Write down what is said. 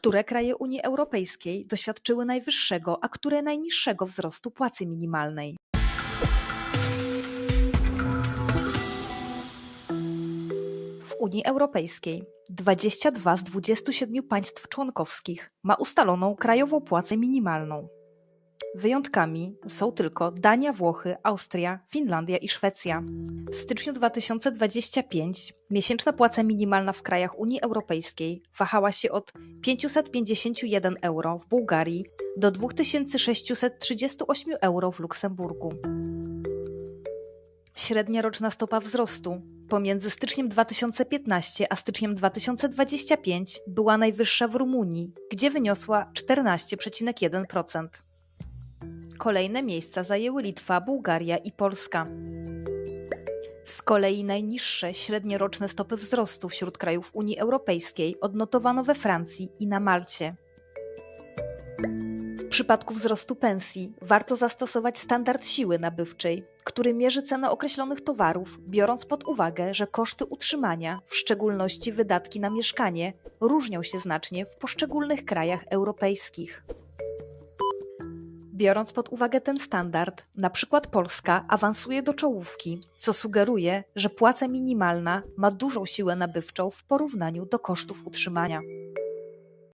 Które kraje Unii Europejskiej doświadczyły najwyższego, a które najniższego wzrostu płacy minimalnej? W Unii Europejskiej 22 z 27 państw członkowskich ma ustaloną krajową płacę minimalną. Wyjątkami są tylko Dania, Włochy, Austria, Finlandia i Szwecja. W styczniu 2025 miesięczna płaca minimalna w krajach Unii Europejskiej wahała się od 551 euro w Bułgarii do 2638 euro w Luksemburgu. Średnia roczna stopa wzrostu pomiędzy styczniem 2015 a styczniem 2025 była najwyższa w Rumunii, gdzie wyniosła 14,1%. Kolejne miejsca zajęły Litwa, Bułgaria i Polska. Z kolei najniższe średnioroczne stopy wzrostu wśród krajów Unii Europejskiej odnotowano we Francji i na Malcie. W przypadku wzrostu pensji warto zastosować standard siły nabywczej, który mierzy cenę określonych towarów, biorąc pod uwagę, że koszty utrzymania, w szczególności wydatki na mieszkanie, różnią się znacznie w poszczególnych krajach europejskich. Biorąc pod uwagę ten standard, na przykład Polska awansuje do czołówki, co sugeruje, że płaca minimalna ma dużą siłę nabywczą w porównaniu do kosztów utrzymania.